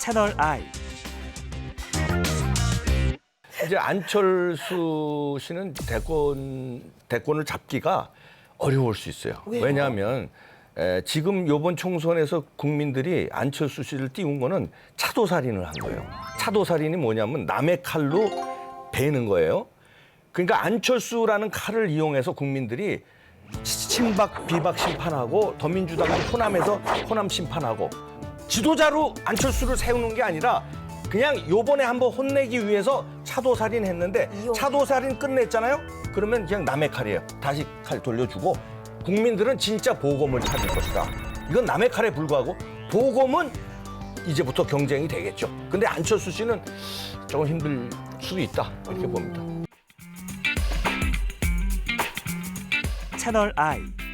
채널 I. 이제 안철수 씨는 대권 대권을 잡기가 어려울 수 있어요. 왜요? 왜냐하면 에, 지금 요번 총선에서 국민들이 안철수 씨를 띄운 거는 차도살인을 한 거예요. 차도살인이 뭐냐면 남의 칼로 베는 거예요. 그러니까 안철수라는 칼을 이용해서 국민들이 친박 비박 심판하고 더민주당도 호남에서 호남 심판하고 지도자로 안철수를 세우는 게 아니라 그냥 요번에 한번 혼내기 위해서 차도살인 했는데 이용. 차도살인 끝냈잖아요. 그러면 그냥 남의 칼이에요. 다시 칼 돌려주고 국민들은 진짜 보검을 찾을 것이다. 이건 남의 칼에 불과하고 보검은 이제부터 경쟁이 되겠죠. 근데 안철수 씨는 조금 힘들 수도 있다 이렇게 봅니다. 채널 I.